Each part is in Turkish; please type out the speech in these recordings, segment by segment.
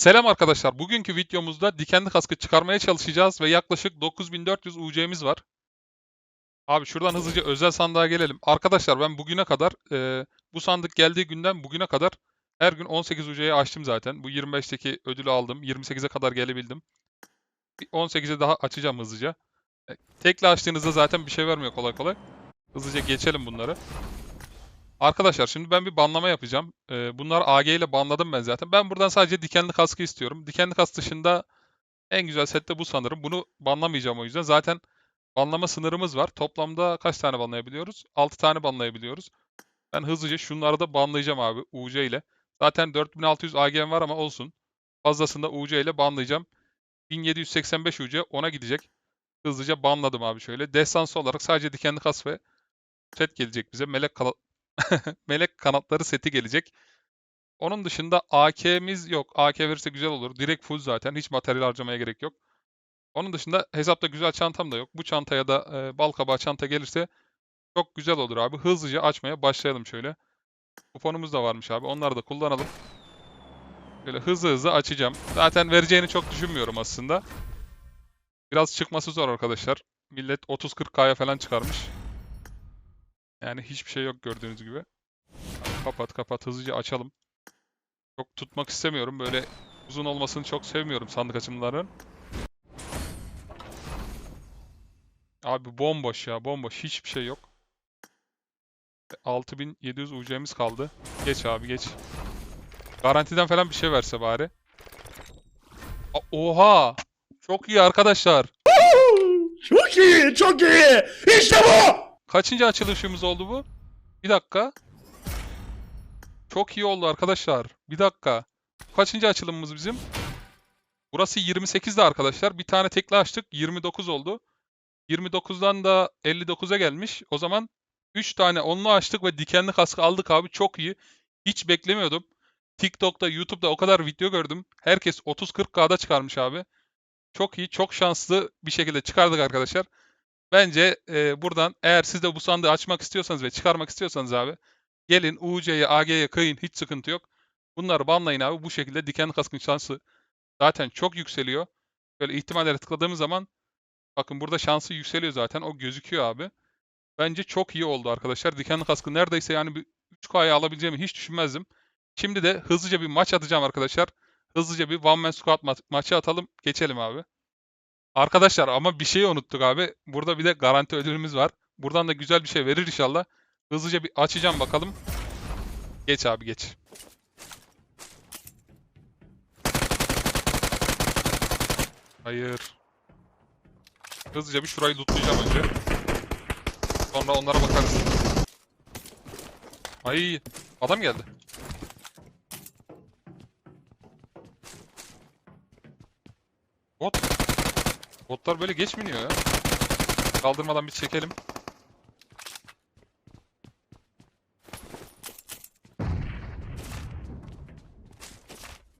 Selam arkadaşlar. Bugünkü videomuzda dikenli kaskı çıkarmaya çalışacağız ve yaklaşık 9400 UC'miz var. Abi şuradan hızlıca özel sandığa gelelim. Arkadaşlar ben bugüne kadar e, bu sandık geldiği günden bugüne kadar her gün 18 UC'yi açtım zaten. Bu 25'teki ödülü aldım. 28'e kadar gelebildim. Bir 18'e daha açacağım hızlıca. E, tekli açtığınızda zaten bir şey vermiyor kolay kolay. Hızlıca geçelim bunları. Arkadaşlar şimdi ben bir banlama yapacağım. Ee, bunlar AG ile banladım ben zaten. Ben buradan sadece dikenli kaskı istiyorum. Dikenli kask dışında en güzel set de bu sanırım. Bunu banlamayacağım o yüzden. Zaten banlama sınırımız var. Toplamda kaç tane banlayabiliyoruz? 6 tane banlayabiliyoruz. Ben hızlıca şunları da banlayacağım abi UC ile. Zaten 4600 AGM var ama olsun. Fazlasında UC ile banlayacağım. 1785 UC ona gidecek. Hızlıca banladım abi şöyle. Destansı olarak sadece dikenli kask ve set gelecek bize. Melek Melek kanatları seti gelecek. Onun dışında AK'miz yok. AK verirse güzel olur. Direkt full zaten. Hiç materyal harcamaya gerek yok. Onun dışında hesapta güzel çantam da yok. Bu çantaya da e, bal kabağı çanta gelirse çok güzel olur abi. Hızlıca açmaya başlayalım şöyle. Kuponumuz da varmış abi. Onları da kullanalım. Böyle hızlı hızlı açacağım. Zaten vereceğini çok düşünmüyorum aslında. Biraz çıkması zor arkadaşlar. Millet 30-40K'ya falan çıkarmış. Yani hiçbir şey yok gördüğünüz gibi. Kapat kapat hızlıca açalım. Çok tutmak istemiyorum. Böyle uzun olmasını çok sevmiyorum sandık açımlarının. Abi bomboş ya bomboş. Hiçbir şey yok. 6700 UC'miz kaldı. Geç abi geç. Garantiden falan bir şey verse bari. A- Oha! Çok iyi arkadaşlar. Çok iyi, çok iyi. İşte bu. Kaçıncı açılışımız oldu bu? Bir dakika. Çok iyi oldu arkadaşlar. Bir dakika. Kaçıncı açılımımız bizim? Burası 28'de arkadaşlar. Bir tane tekli açtık. 29 oldu. 29'dan da 59'a gelmiş. O zaman 3 tane onlu açtık ve dikenli kaskı aldık abi. Çok iyi. Hiç beklemiyordum. TikTok'ta, YouTube'da o kadar video gördüm. Herkes 30-40K'da çıkarmış abi. Çok iyi, çok şanslı bir şekilde çıkardık arkadaşlar. Bence e, buradan eğer siz de bu sandığı açmak istiyorsanız ve çıkarmak istiyorsanız abi gelin UC'ye, AG'ye kıyın hiç sıkıntı yok. Bunları banlayın abi. Bu şekilde dikenli kaskın şansı zaten çok yükseliyor. Böyle ihtimallere tıkladığımız zaman bakın burada şansı yükseliyor zaten. O gözüküyor abi. Bence çok iyi oldu arkadaşlar. Dikenli kaskı neredeyse yani bir 3K'ya alabileceğimi hiç düşünmezdim. Şimdi de hızlıca bir maç atacağım arkadaşlar. Hızlıca bir one man squad ma- maçı atalım. Geçelim abi. Arkadaşlar ama bir şeyi unuttuk abi. Burada bir de garanti ödülümüz var. Buradan da güzel bir şey verir inşallah. Hızlıca bir açacağım bakalım. Geç abi geç. Hayır. Hızlıca bir şurayı lootlayacağım önce. Sonra onlara bakarız. Ay adam geldi. Botlar böyle geçmiyor ya. Kaldırmadan bir çekelim.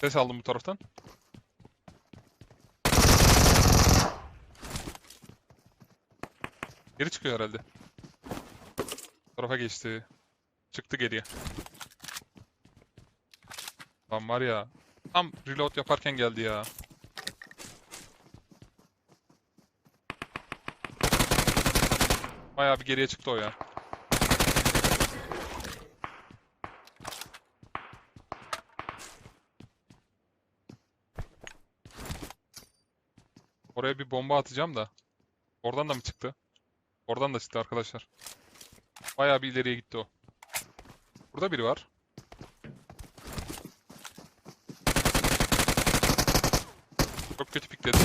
Ses aldım bu taraftan. Geri çıkıyor herhalde. Bu tarafa geçti. Çıktı geriye. Lan var ya. Tam reload yaparken geldi ya. Bayağı bir geriye çıktı o ya. Oraya bir bomba atacağım da. Oradan da mı çıktı? Oradan da çıktı arkadaşlar. Bayağı bir ileriye gitti o. Burada biri var. Çok kötü pikledi.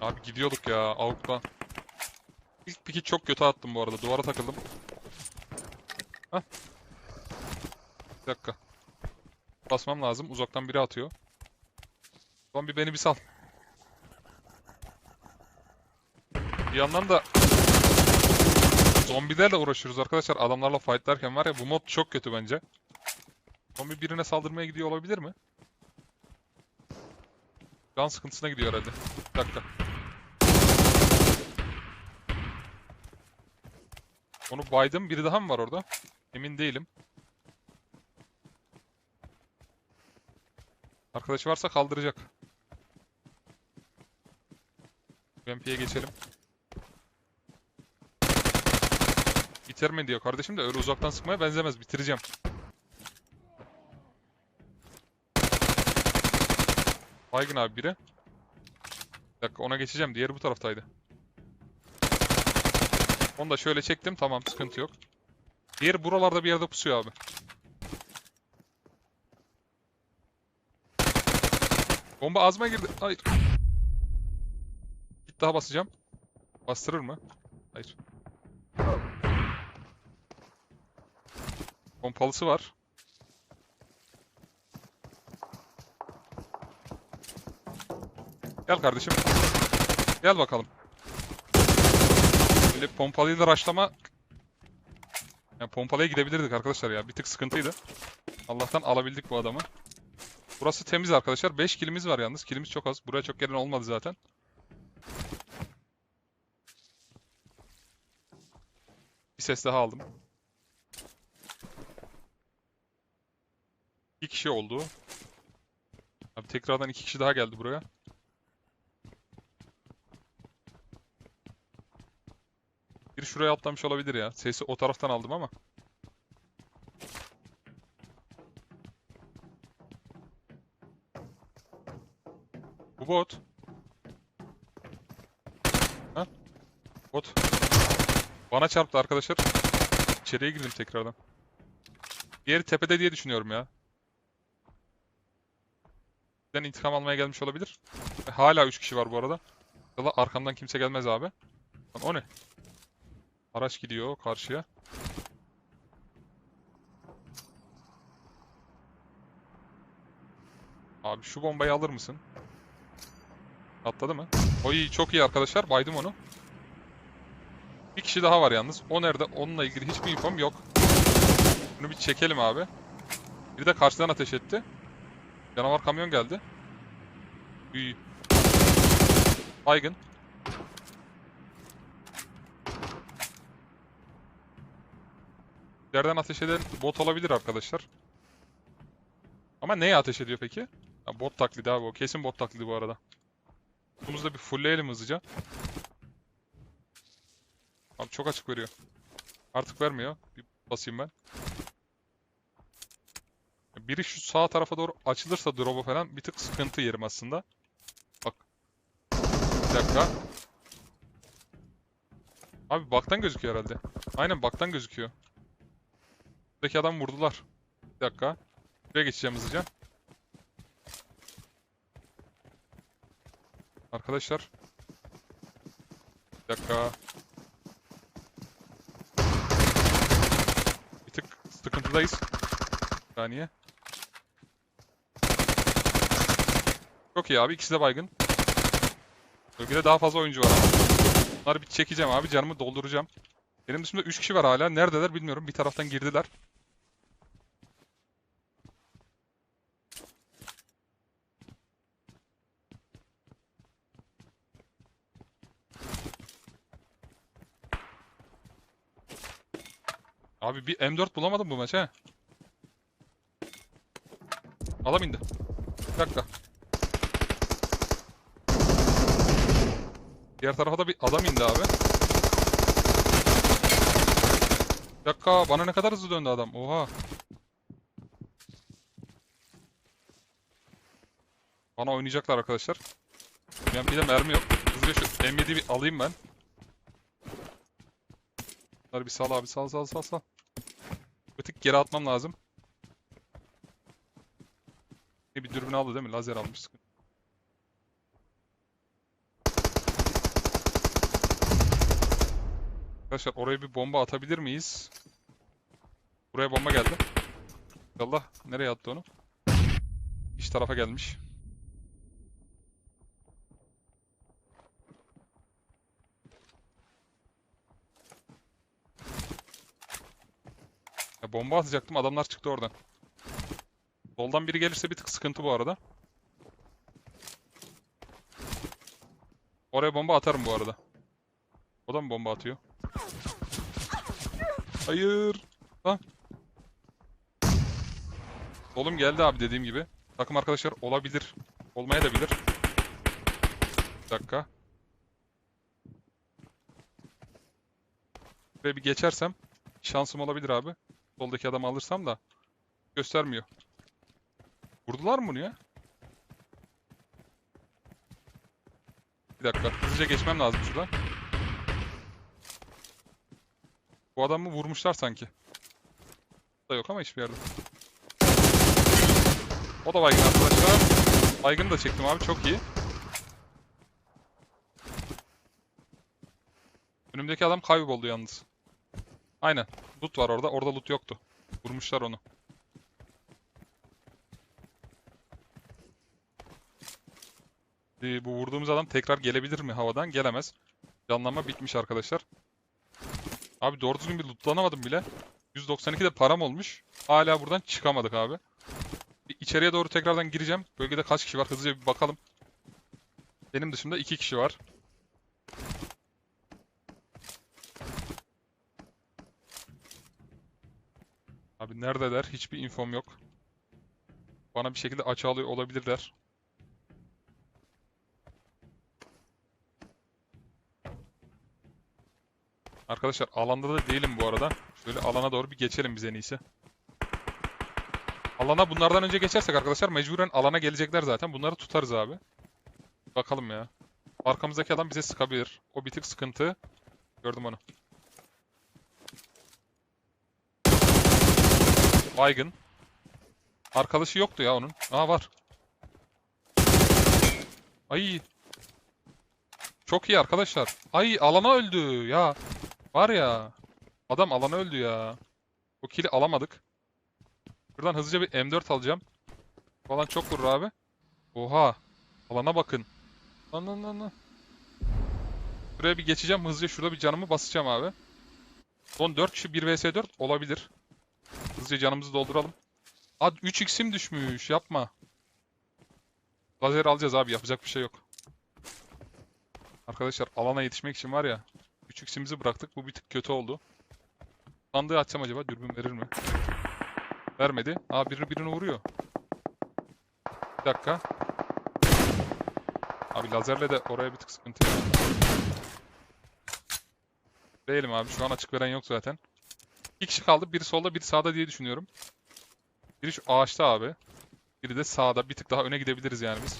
Abi gidiyorduk ya avukla. İlk piki çok kötü attım bu arada. Duvara takıldım. Hah. Bir dakika. Basmam lazım. Uzaktan biri atıyor. Son bir beni bir sal. Bir yandan da zombilerle uğraşıyoruz arkadaşlar. Adamlarla fightlarken var ya bu mod çok kötü bence. Zombi birine saldırmaya gidiyor olabilir mi? Can sıkıntısına gidiyor herhalde. Bir dakika. Onu baydım. Biri daha mı var orada? Emin değilim. Arkadaşı varsa kaldıracak. UMP'ye geçelim. Bitirme diyor kardeşim de öyle uzaktan sıkmaya benzemez. Bitireceğim. Baygın abi biri. Bir dakika ona geçeceğim. Diğeri bu taraftaydı. Onu da şöyle çektim. Tamam sıkıntı yok. Diğeri buralarda bir yerde pusuyor abi. Bomba ağzıma girdi. Hayır. Git daha basacağım. Bastırır mı? Hayır. Pompalısı var. Gel kardeşim. Gel bakalım. Böyle pompalıyla raşlama... Yani pompalıya gidebilirdik arkadaşlar ya. Bir tık sıkıntıydı. Allah'tan alabildik bu adamı. Burası temiz arkadaşlar. 5 kilimiz var yalnız. Kilimiz çok az. Buraya çok gelen olmadı zaten. Bir ses daha aldım. İki kişi oldu. Abi tekrardan iki kişi daha geldi buraya. Şuraya atlamış olabilir ya. Sesi o taraftan aldım ama. Bu bot. Ha? Bot. Bana çarptı arkadaşlar. İçeriye girdim tekrardan. Diğeri tepede diye düşünüyorum ya. Bizden intikam almaya gelmiş olabilir. Hala 3 kişi var bu arada. Arkamdan kimse gelmez abi. O ne? Araç gidiyor karşıya. Abi şu bombayı alır mısın? Atladı mı? Oy çok iyi arkadaşlar. Baydım onu. Bir kişi daha var yalnız. O nerede? Onunla ilgili hiçbir infom yok. Bunu bir çekelim abi. Biri de karşıdan ateş etti. Canavar kamyon geldi. Üy. Baygın. İleriden ateş eden bot olabilir arkadaşlar. Ama neye ateş ediyor peki? Ha, bot taklidi abi o. Kesin bot taklidi bu arada. Bunu da bir fullleyelim hızlıca. Abi çok açık veriyor. Artık vermiyor. Bir basayım ben. Biri şu sağ tarafa doğru açılırsa drop'a falan bir tık sıkıntı yerim aslında. Bak. Bir dakika. Abi baktan gözüküyor herhalde. Aynen baktan gözüküyor. Buradaki adam vurdular. Bir dakika. Buraya geçeceğim hızlıca. Arkadaşlar. Bir dakika. Bir tık sıkıntıdayız. Bir saniye. Çok iyi abi. ikisi de baygın. Bölgede daha fazla oyuncu var ama. Bunları bir çekeceğim abi. Canımı dolduracağım. Benim dışımda 3 kişi var hala. Neredeler bilmiyorum. Bir taraftan girdiler. Abi bir M4 bulamadım bu maç he. Adam indi. Bir dakika. Diğer tarafa da bir adam indi abi. Bir dakika bana ne kadar hızlı döndü adam. Oha. Bana oynayacaklar arkadaşlar. UMP'de mermi yok. Hızlıca şu M7'yi bir alayım ben. Bunları bir sal abi sal sal sal sal. Bir tık geri atmam lazım. Ne bir dürbün aldı değil mi? Lazer almış. Arkadaşlar oraya bir bomba atabilir miyiz? Buraya bomba geldi. Allah nereye attı onu? İç tarafa gelmiş. Ya bomba atacaktım adamlar çıktı oradan. Soldan biri gelirse bir tık sıkıntı bu arada. Oraya bomba atarım bu arada. O da mı bomba atıyor? Hayır. Lan. Solum geldi abi dediğim gibi. takım arkadaşlar olabilir. Olmaya da bilir. Bir dakika. Buraya bir geçersem şansım olabilir abi. Soldaki adamı alırsam da göstermiyor. Vurdular mı bunu ya? Bir dakika. Hızlıca geçmem lazım şuradan. Bu adamı vurmuşlar sanki. Da yok ama hiçbir yerde. O da baygın arkadaşlar. Baygını da çektim abi çok iyi. Önümdeki adam kayboldu yalnız. Aynen. Loot var orada. Orada loot yoktu. Vurmuşlar onu. Ee, bu vurduğumuz adam tekrar gelebilir mi havadan? Gelemez. Canlanma bitmiş arkadaşlar. Abi doğru düzgün bir lootlanamadım bile. 192 de param olmuş. Hala buradan çıkamadık abi. Bir içeriye doğru tekrardan gireceğim. Bölgede kaç kişi var hızlıca bir bakalım. Benim dışımda 2 kişi var. Abi neredeler? Hiçbir infom yok. Bana bir şekilde açı alıyor olabilirler. Arkadaşlar alanda da değilim bu arada. Şöyle alana doğru bir geçelim biz en iyisi. Alana bunlardan önce geçersek arkadaşlar mecburen alana gelecekler zaten. Bunları tutarız abi. Bakalım ya. Arkamızdaki adam bize sıkabilir. O bir tık sıkıntı. Gördüm onu. Baygın. Arkadaşı yoktu ya onun. Aa var. Ay. Çok iyi arkadaşlar. Ay alana öldü ya. Var ya. Adam alana öldü ya. O kili alamadık. Buradan hızlıca bir M4 alacağım. Falan çok vurur abi. Oha. Alana bakın. Lan lan lan. Buraya bir geçeceğim. Hızlıca şurada bir canımı basacağım abi. Son 4 kişi 1 vs 4 olabilir. Hızlıca canımızı dolduralım. Ad 3x'im düşmüş. Yapma. Lazer alacağız abi. Yapacak bir şey yok. Arkadaşlar alana yetişmek için var ya. 3x'imizi bıraktık. Bu bir tık kötü oldu. Sandığı açsam acaba dürbün verir mi? Vermedi. Aa biri birini vuruyor. Bir dakika. Abi lazerle de oraya bir tık sıkıntı. Değilim abi. Şu an açık veren yok zaten. İki kişi kaldı. Biri solda, biri sağda diye düşünüyorum. Biri şu ağaçta abi. Biri de sağda. Bir tık daha öne gidebiliriz yani biz.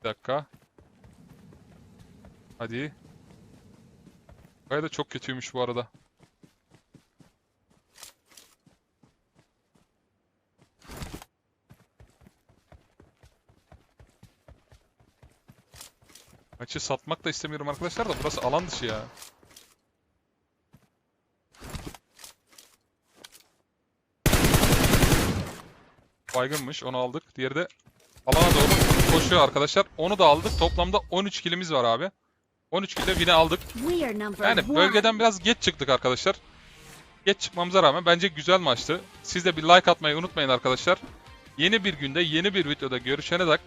Bir dakika. Hadi. Kaya da çok kötüymüş bu arada. Maçı satmak da istemiyorum arkadaşlar da burası alan dışı ya. Baygınmış onu aldık. Diğeri de alana doğru koşuyor arkadaşlar. Onu da aldık. Toplamda 13 kilimiz var abi. 13 kille yine aldık. Yani bölgeden biraz geç çıktık arkadaşlar. Geç çıkmamıza rağmen bence güzel maçtı. Siz de bir like atmayı unutmayın arkadaşlar. Yeni bir günde yeni bir videoda görüşene dek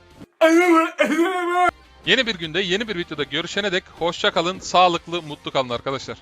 Yeni bir günde yeni bir videoda görüşene dek hoşça kalın, sağlıklı, mutlu kalın arkadaşlar.